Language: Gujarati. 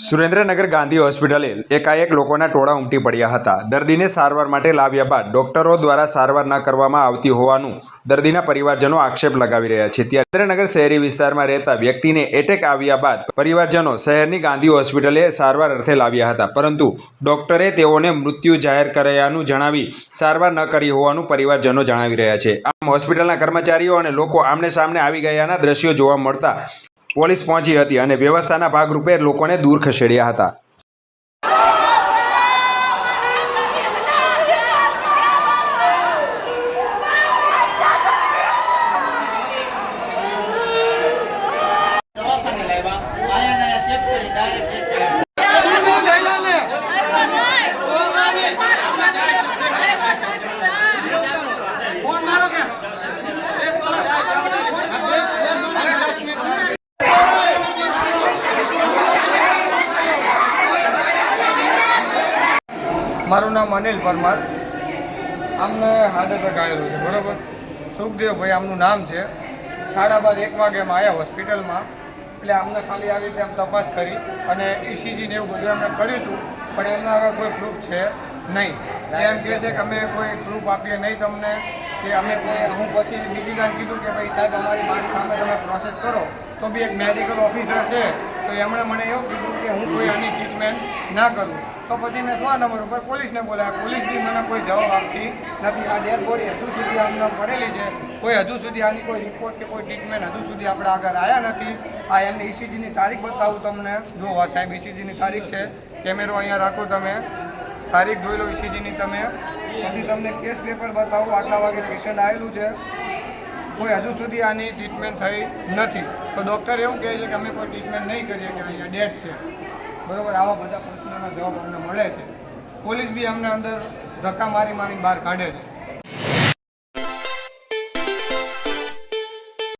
સુરેન્દ્રનગર ગાંધી હોસ્પિટલે એકાએક લોકોના ટોળા ઉમટી પડ્યા હતા. દર્દીને સારવાર માટે લાવ્યા બાદ ડોક્ટરો દ્વારા સારવાર ન કરવામાં આવતી હોવાનું દર્દીના પરિવારજનો આક્ષેપ લગાવી રહ્યા છે. ત્યારે સુરેન્દ્રનગર શહેરી વિસ્તારમાં રહેતા વ્યક્તિને એટેક આવ્યા બાદ પરિવારજનો શહેરની ગાંધી હોસ્પિટલે સારવાર અર્થે લાવ્યા હતા. પરંતુ ડોક્ટરે તેઓને મૃત્યુ જાહેર કરાયાનું જણાવી સારવાર ન કરી હોવાનું પરિવારજનો જણાવી રહ્યા છે. આમ, હોસ્પિટલના કર્મચારીઓ અને લોકો આમને સામને આવી ગયાના દ્રશ્યો જોવા મળતા પોલીસ પહોંચી હતી અને વ્યવસ્થાના ભાગરૂપે લોકોને દૂર ખસેડ્યા હતા દવાખાને લાવ્યા આયા ને આયા ચેક કરી ડાયરેક્ટ ચેક કર્યા મારું નામ અનિલ પરમાર. આમને હાર્ટ એટેક આવેલું છે, બરાબર? સુખદેવભાઈ આમનું નામ છે. સાડા બાર, એક વાગે અમે આવ્યા હોસ્પિટલમાં. એટલે અમને ખાલી આવી રીતે આમ તપાસ કરી અને ઇસીજી ને એવું બધું અમે કર્યું હતું, પણ એમના આગળ કોઈ પ્રૂફ છે નહીં. એમ કહે છે કે અમે કોઈ પ્રૂફ આપીએ નહીં તમને, કે અમે કોઈ હું પછી બીજી ગાન કીધું કે ભાઈ સાહેબ, અમારી મારી સામે તમે પ્રોસેસ કરો. તો બી એક મેડિકલ ઓફિસર છે, તો એમણે મને એવું કીધું કે હું કોઈ આની ટ્રીટમેન્ટ ના કરું. તો પછી મેં સો નંબર ઉપર પોલીસને બોલાયા પોલીસ બી મને કોઈ જવાબ આપતી નથી. આ ડેડ બોડી હજુ સુધી અમને પડેલી છે. કોઈ હજુ સુધી આની કોઈ રિપોર્ટ કે કોઈ ટ્રીટમેન્ટ હજુ સુધી આપણે આગળ આવ્યા નથી. આ એમને ઇસીજીની તારીખ બતાવું તમને. જો આ સાહેબ ઇસીજીની તારીખ છે. કેમેરો અહીંયા રાખો તમે. તારીખ જોઈ લો ઇસીજીની તમે. પછી તમને કેસ પેપર બતાવું. આટલા વાગે પેશન્ટ આવેલું છે. કોઈ હજુ સુધી આની ટ્રીટમેન્ટ થઈ નથી. તો ડૉક્ટર એવું કહે છે કે અમે કોઈ ટ્રીટમેન્ટ નહીં કરીએ કે અહીંયા ડેથ છે. બરાબર, આવા બધા પ્રશ્નોના જવાબ અમને મળે છે. પોલીસ બી અમને અંદર ધક્કા મારી મારી બહાર કાઢે છે.